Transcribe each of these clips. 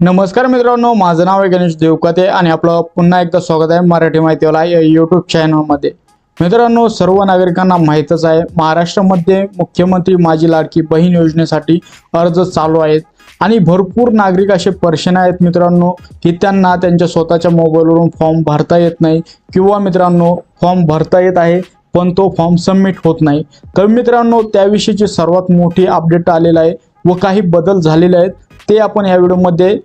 नमस्कार मित्रांनो माझं नाव आहे गणेश देवकते आणि आपलं पुन्हा एकदा स्वागत आहे मराठी माहितीवाला या यूट्यूब चॅनलमध्ये मित्रांनो सर्व नागरिकांना माहीतच आहे महाराष्ट्रामध्ये मुख्यमंत्री माझी लाडकी बहीण योजनेसाठी अर्ज चालू आहेत आणि भरपूर नागरिक असे परेशान आहेत मित्रांनो की त्यांना त्यांच्या स्वतःच्या मोबाईलवरून फॉर्म भरता येत नाही किंवा मित्रांनो फॉर्म भरता येत आहे पण तो फॉर्म सबमिट होत नाही. तर मित्रांनो त्याविषयीची सर्वात मोठी अपडेट आलेला आहे व काही बदल झालेले आहेत. ते आपण या व्हिडिओमध्ये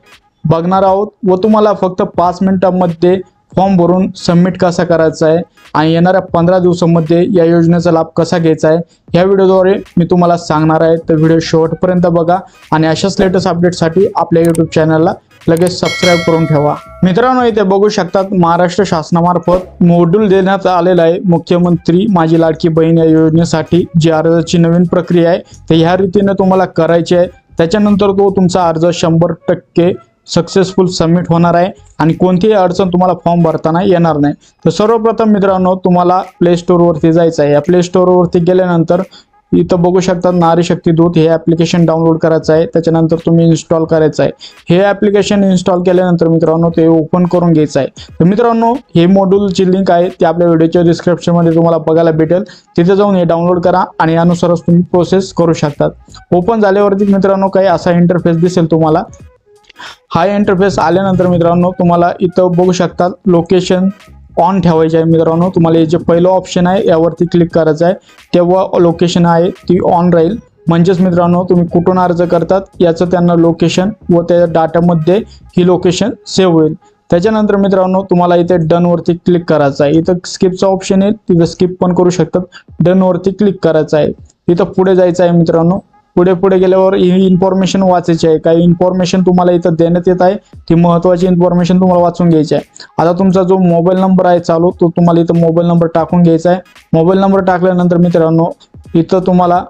बघणार आहोत व तुम्हाला फक्त पाच मिनिटांमध्ये फॉर्म भरून सबमिट कसा करायचा आहे आणि येणाऱ्या पंधरा दिवसांमध्ये या योजनेचा लाभ कसा घ्यायचा आहे या व्हिडिओद्वारे मी तुम्हाला सांगणार आहे. तर व्हिडिओ शेवटपर्यंत बघा आणि अशाच लेटेस्ट अपडेटसाठी आपल्या यूट्यूब चॅनलला लगेच सबस्क्राईब करून ठेवा. मित्रांनो इथे बघू शकतात महाराष्ट्र शासनामार्फत मोड्यूल देण्यात आलेलं आहे. मुख्यमंत्री माझी लाडकी बहीण या योजनेसाठी जी अर्जाची नवीन प्रक्रिया आहे तर ह्या रीतीनं तुम्हाला करायची आहे. त्याच्यानंतर तो तुमचा अर्ज शंभर टक्के सक्सेसफुल सबमिट होणार आहे आणि कोणतीही अडचण तुम्हाला फॉर्म भरताना येणार नाही. तर सर्वप्रथम मित्रांनो तुम्हाला प्ले स्टोरवरती जायचं आहे. या प्ले स्टोअरवरती गेल्यानंतर इथं बघू शकता नारी शक्ती दूत हे ॲप्लिकेशन डाउनलोड करायचं आहे. त्याच्यानंतर तुम्ही इन्स्टॉल करायचं आहे. हे ॲप्लिकेशन इन्स्टॉल केल्यानंतर मित्रांनो ते ओपन करून घ्यायचं आहे. तर मित्रांनो हे मॉड्यूलची लिंक आहे. ती आपल्या व्हिडिओच्या डिस्क्रिप्शनमध्ये तुम्हाला बघायला भेटेल. तिथे जाऊन हे डाउनलोड करा आणि यानुसारच तुम्ही प्रोसेस करू शकतात. ओपन झाल्यावरती मित्रांनो काही असा इंटरफेस दिसेल तुम्हाला. हा इंटरफेस आल्यानंतर मित्रांनो तुम्हाला इथं बघू शकतात लोकेशन ऑन ठेवायचे आहे मित्रांनो. तुम्हाला हे जे पहिलं ऑप्शन आहे यावरती क्लिक करायचं आहे. तेव्हा लोकेशन आहे ती ऑन राहील. म्हणजेच मित्रांनो तुम्ही कुठून अर्ज करतात याचं त्यांना लोकेशन व त्या डाटामध्ये ही लोकेशन सेव्ह होईल. त्याच्यानंतर मित्रांनो तुम्हाला इथे डनवरती क्लिक करायचं आहे. इथं स्किपचं ऑप्शन आहे तिथं स्किप पण करू शकतात. डनवरती क्लिक करायचं आहे. इथं पुढे जायचं आहे मित्रांनो. पुढे पुढे गेल्यावर ही इन्फॉर्मेशन वाचायची आहे. काही इन्फॉर्मेशन तुम्हाला इथं देण्यात येत आहे. ती महत्वाची इन्फॉर्मेशन तुम्हाला वाचून घ्यायची आहे. आता तुमचा जो मोबाईल नंबर आहे चालू तो तुम्हाला इथं मोबाईल नंबर टाकून घ्यायचा आहे. मोबाईल नंबर टाकल्यानंतर मित्रांनो इथं तुम्हाला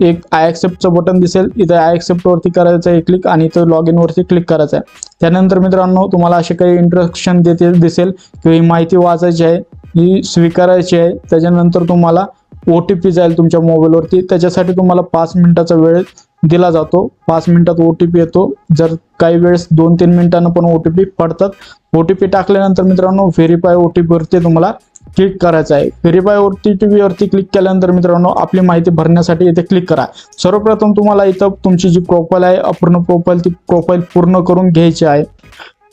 एक आय ॲक्सेप्टचं बटन दिसेल. इथं आय ॲक्सेप्टवरती करायचं आहे क्लिक आणि इथं लॉग इनवरती क्लिक करायचं आहे. त्यानंतर मित्रांनो तुम्हाला असे काही इंट्रक्शन देते दिसेल. किंवा ही माहिती वाचायची आहे ही स्वीकारायची आहे. त्याच्यानंतर तुम्हाला ओ टी पी जाईल तुमच्या मोबाईलवरती त्याच्यासाठी तुम्हाला पाच मिनिटाचा वेळ दिला जातो. पाच मिनिटात ओ टी पी येतो. जर काही वेळेस दोन तीन मिनिटांना पण ओ टी पी पडतात. ओ टी पी टाकल्यानंतर मित्रांनो व्हेरीफाय ओ टी पीवरती तुम्हाला क्लिक करायचं आहे. व्हेरीफाय ओ टी पी वरती क्लिक केल्यानंतर मित्रांनो आपली माहिती भरण्यासाठी इथे क्लिक करा. सर्वप्रथम तुम्हाला इथं तुमची जी प्रोफाईल आहे अपूर्ण प्रोफाईल ती प्रोफाईल पूर्ण करून घ्यायची आहे.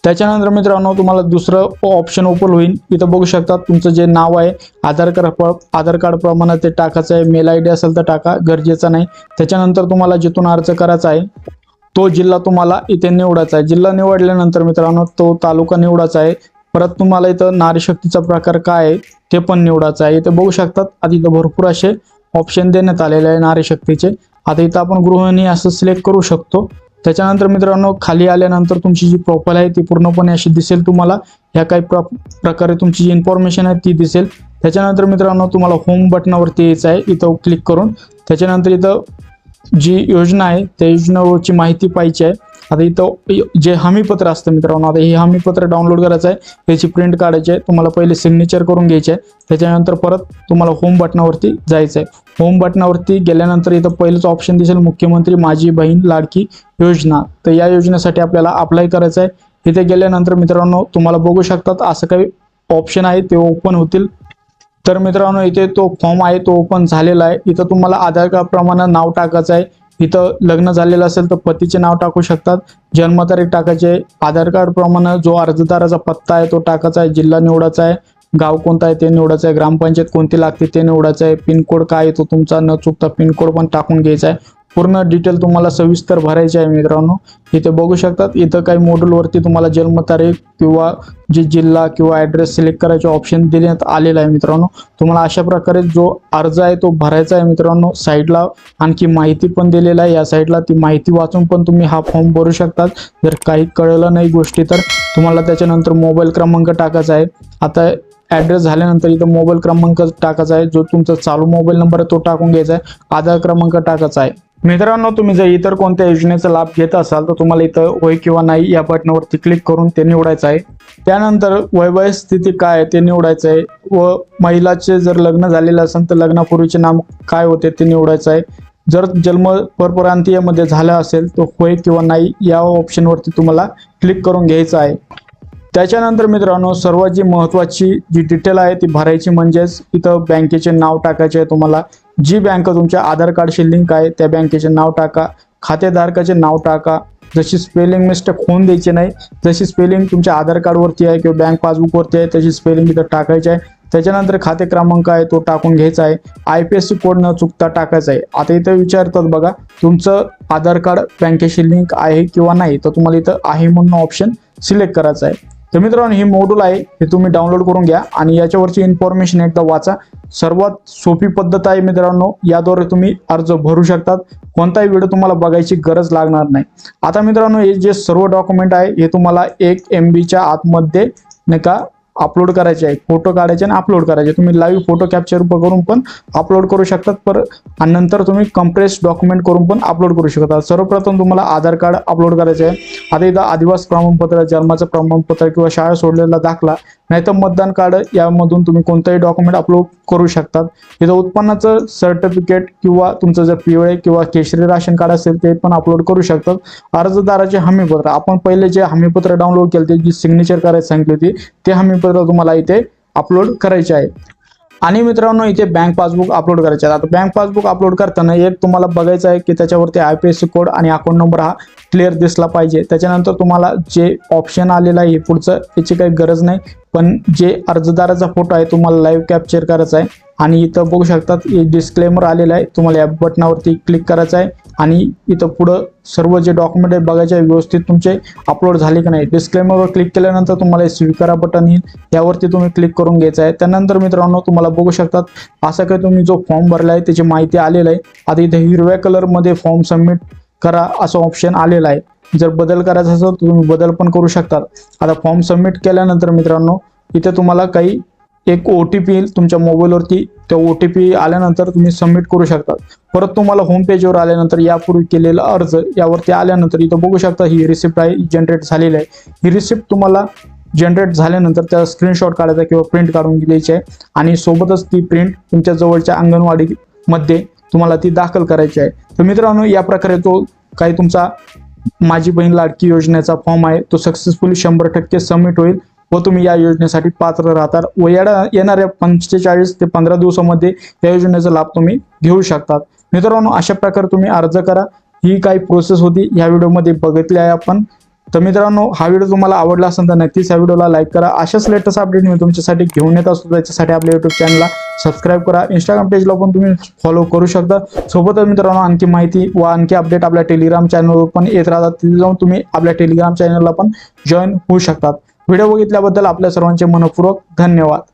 त्याच्यानंतर मित्रांनो तुम्हाला दुसरं ऑप्शन ओपन होईल. इथं बघू शकता तुमचं जे नाव आहे आधार कार्ड आधार कार्ड प्रमाणे ते टाकायचं आहे. मेल आय डी असेल तर टाका गरजेचं नाही. त्याच्यानंतर तुम्हाला जिथून अर्ज करायचा आहे तो जिल्हा तुम्हाला इथे निवडायचा आहे. जिल्हा निवडल्यानंतर मित्रांनो तो तालुका निवडायचा आहे. परत तुम्हाला इथं नारीशक्तीचा प्रकार काय आहे ते पण निवडायचं आहे. इथे बघू शकतात आता इथं भरपूर असे ऑप्शन देण्यात आलेले आहे नारीशक्तीचे आता इथं आपण गृहिणी असं सिलेक्ट करू शकतो. त्याच्यानंतर मित्रांनो खाली आल्यानंतर तुमची जी प्रोफाईल आहे ती पूर्णपणे अशी दिसेल तुम्हाला. ह्या काही प्र प्रकारे तुमची जी इन्फॉर्मेशन आहे ती दिसेल. त्याच्यानंतर मित्रांनो तुम्हाला होम बटनावरती यायचं आहे. इथं क्लिक करून. त्याच्यानंतर इथं जी योजना आहे त्या योजनेवरची माहिती पाहिजे आहे. आता इथं जे हमीपत्र असतं मित्रांनो आता हे हमीपत्र डाउनलोड करायचं आहे त्याची प्रिंट काढायची आहे तुम्हाला पहिले सिग्नेचर करून घ्यायचे आहे त्याच्यानंतर परत तुम्हाला होम बटनावरती जायचं आहे. होम बटनावरती गेल्यानंतर इथं पहिलंच ऑप्शन दिसेल मुख्यमंत्री माझी बहीण लाडकी योजना. तर या योजनेसाठी आपल्याला अप्लाय करायचं आहे. इथे गेल्यानंतर मित्रांनो तुम्हाला बघू शकतात असं काही ऑप्शन आहे ते ओपन होतील. तर मित्रांनो इथे तो फॉर्म आहे तो ओपन झालेला आहे. इथं तुम्हाला आधार कार्ड प्रमाणे नाव टाकायचं आहे. इथं लग्न झालेलं असेल तर पतीचे नाव टाकू शकतात. जन्मतारीख टाकायची आहे. आधार कार्ड प्रमाणे जो अर्जदाराचा पत्ता आहे तो टाकायचा आहे. जिल्हा निवडायचा आहे. गाव कोणता आहे ते निवडायचं आहे. ग्रामपंचायत कोणती लागते ते निवडायचं आहे. पिनकोड काय येतो तो तुमचा न चुकता पिनकोड पण टाकून घ्यायचा आहे. पूर्ण डिटेल तुम्हाला सविस्तर भरायचे आहे मित्रांनो. इथे बघू शकतात इथं काही मॉड्यूलवरती तुम्हाला जन्मतारीख किंवा जे जिल्हा किंवा ॲड्रेस सिलेक्ट करायचे ऑप्शन देण्यात आलेलं आहे मित्रांनो. तुम्हाला अशा प्रकारे जो अर्ज आहे तो भरायचा आहे मित्रांनो साईडला आणखी माहिती पण दिलेला आहे. या साईडला ती माहिती वाचून पण तुम्ही हा फॉर्म भरू शकतात. जर काही कळलं नाही गोष्टी तर तुम्हाला त्याच्यानंतर मोबाईल क्रमांक टाकायचा आहे. आता ॲड्रेस झाल्यानंतर इथं मोबाईल क्रमांक टाकायचा आहे. जो तुमचा चालू मोबाईल नंबर आहे तो टाकून घ्यायचा आहे. आधार क्रमांक टाकायचा आहे. मित्रांनो तुम्ही जर इतर कोणत्या योजनेचा लाभ घेत असाल तर तुम्हाला इथं होय किंवा नाही या बटनावरती क्लिक करून ते निवडायचं आहे. त्यानंतर वैवाहिक स्थिती काय आहे ते निवडायचं आहे. व महिलाचे जर लग्न झालेलं असेल तर लग्नापूर्वीचे नाम काय होते ते निवडायचं आहे. जर जन्म परप्रांतीयमध्ये झाला असेल तर होय किंवा नाही या ऑप्शनवरती तुम्हाला क्लिक करून घ्यायचं आहे. त्याच्यानंतर मित्रांनो सर्वात जी महत्त्वाची जी डिटेल आहे ती भरायची म्हणजेच इथं बँकेचे नाव टाकायचे आहे तुम्हाला. जी बँक तुमच्या आधार कार्डशी लिंक आहे त्या बँकेचे नाव टाका. खातेधारकाचे नाव टाका. जशी स्पेलिंग मिस्टेक होऊन द्यायची नाही जशी स्पेलिंग तुमच्या आधार कार्डवरती आहे किंवा बँक पासबुकवरती आहे तशी स्पेलिंग इथं टाकायची आहे. त्याच्यानंतर खाते क्रमांक आहे तो टाकून घ्यायचा आहे. I P S C code न चुकता टाकायचा आहे. आता इथं विचारतात बघा तुमचं आधार कार्ड बँकेशी लिंक आहे किंवा नाही तर तुम्हाला इथं आहे म्हणून ऑप्शन सिलेक्ट करायचा आहे. तर मित्रांनो ही मॉड्यूल आहे हे तुम्ही डाउनलोड करून घ्या आणि याच्यावरची इन्फॉर्मेशन एकदा वाचा. सर्वात सोपी पद्धत आहे मित्रांनो याद्वारे तुम्ही अर्ज भरू शकतात. कोणताही व्हिडिओ तुम्हाला बघायची गरज लागणार नाही. आता मित्रांनो हे जे सर्व डॉक्युमेंट आहे हे तुम्हाला एक एम बीच्या आतमध्ये नाही का अपलोड करायचे आहे फोटो काढायचे आणि अपलोड करायचे. तुम्ही लाईव्ह फोटो कॅप्चर करून पण अपलोड करू शकतात पर आणि नंतर तुम्ही कम्प्रेस डॉक्युमेंट करून पण अपलोड करू शकता. सर्वप्रथम तुम्हाला आधार कार्ड अपलोड करायचे आहे. आता इथं आदिवास प्रमाणपत्र जन्माचं प्रमाणपत्र किंवा शाळा सोडलेला दाखला नाहीतर मतदान कार्ड यामधून तुम्ही कोणताही डॉक्युमेंट अपलोड करू शकतात. तिथं उत्पन्नाचं सर्टिफिकेट किंवा तुमचं जर पिवळे किंवा केशरी राशन कार्ड असेल ते पण अपलोड करू शकतात. अर्जदाराचे हमीपत्र आपण पहिले जे हमीपत्र डाउनलोड केले ते जी सिग्नेचर करायला सांगितली होती ते हमीपत्र तुम्हाला इथे अपलोड करायचे आहे. आणि मित्रांनो इथे बँक पासबुक अपलोड करायचे आता बँक पासबुक अपलोड करताना एक तुम्हाला बघायचं आहे की त्याच्यावरती I P S C code आणि अकाउंट नंबर हा क्लिअर दिसला पाहिजे. त्याच्यानंतर तुम्हाला जे ऑप्शन आलेलं आहे पुढचं त्याची काही गरज नाही. पण जे अर्जदाराचा फोटो आहे तुम्हाला लाईव्ह कॅप्चर करायचा आहे. आणि इथं बघू शकतात डिस्क्लेमर आलेला आहे. तुम्हाला या बटनावरती क्लिक करायचं आहे. आणि इथं पुढं सर्व जे डॉक्युमेंट आहेत बघायचे व्यवस्थित तुमचे अपलोड झाले की नाही डिस्क्लेमरवर क्लिक केल्यानंतर तुम्हाला स्वीकारा बटन येईल. यावरती तुम्ही क्लिक करून घ्यायचं आहे. त्यानंतर मित्रांनो तुम्हाला बघू शकतात असा काही तुम्ही जो फॉर्म भरला आहे त्याची माहिती आलेलं आहे. आता इथे हिरव्या कलरमध्ये फॉर्म सबमिट करा असं ऑप्शन आलेलं आहे. जर बदल करायचा असेल तर तुम्ही बदल पण करू शकतात आता फॉर्म सबमिट केल्यानंतर मित्रांनो इथे तुम्हाला काही एक ओ टी पी येईल तुमच्या मोबाईलवरती. त्या ओ टी पी आल्यानंतर तुम्ही सबमिट करू शकतात परत तुम्हाला होम पेजवर आल्यानंतर यापूर्वी केलेला अर्ज यावरती आल्यानंतर इथं बघू शकता ही रिसिप्ट आहे जनरेट झालेली आहे. ही रिसिप्ट तुम्हाला जनरेट झाल्यानंतर त्याचा स्क्रीनशॉट काढायचा किंवा प्रिंट काढून घ्यायची आहे. आणि सोबतच ती प्रिंट तुमच्या जवळच्या अंगणवाडीमध्ये तुम्हाला ती दाखल करायची आहे. तर मित्रांनो या प्रकारे तो काही तुमचा माझी बहीण लाडकी योजनेचा फॉर्म आहे. तो सक्सेसफुली शंभर टक्के सबमिट होईल. व तुम्ही या योजनेसाठी पात्र राहतात व येणा येणाऱ्या पंचेचाळीस ते पंधरा दिवसामध्ये या योजनेचा लाभ तुम्ही घेऊ शकतात. मित्रांनो अशा प्रकारे तुम्ही अर्ज करा. ही काही प्रोसेस होती. ह्या व्हिडिओमध्ये बघितली आहे आपण. तर मित्रांनो हा व्हिडिओ तुम्हाला आवडला असेल तर नक्कीच या व्हिडिओला लाईक करा. अशाच लेटेस्ट अपडेट मी तुमच्यासाठी घेऊन येत असतो. त्याच्यासाठी आपल्या युट्यूब चॅनलला सबस्क्राईब करा. इंस्टाग्राम पेजला पण तुम्ही फॉलो करू शकता. सोबतच मित्रांनो आणखी माहिती व आणखी अपडेट आपल्या टेलिग्राम चॅनलवर पण येत राहतात. तिथे जाऊन तुम्ही आपल्या टेलिग्राम चॅनलला पण जॉईन होऊ शकतात. व्हिडिओ बघितल्याबद्दल आपल्या सर्वांचे मनपूर्वक धन्यवाद.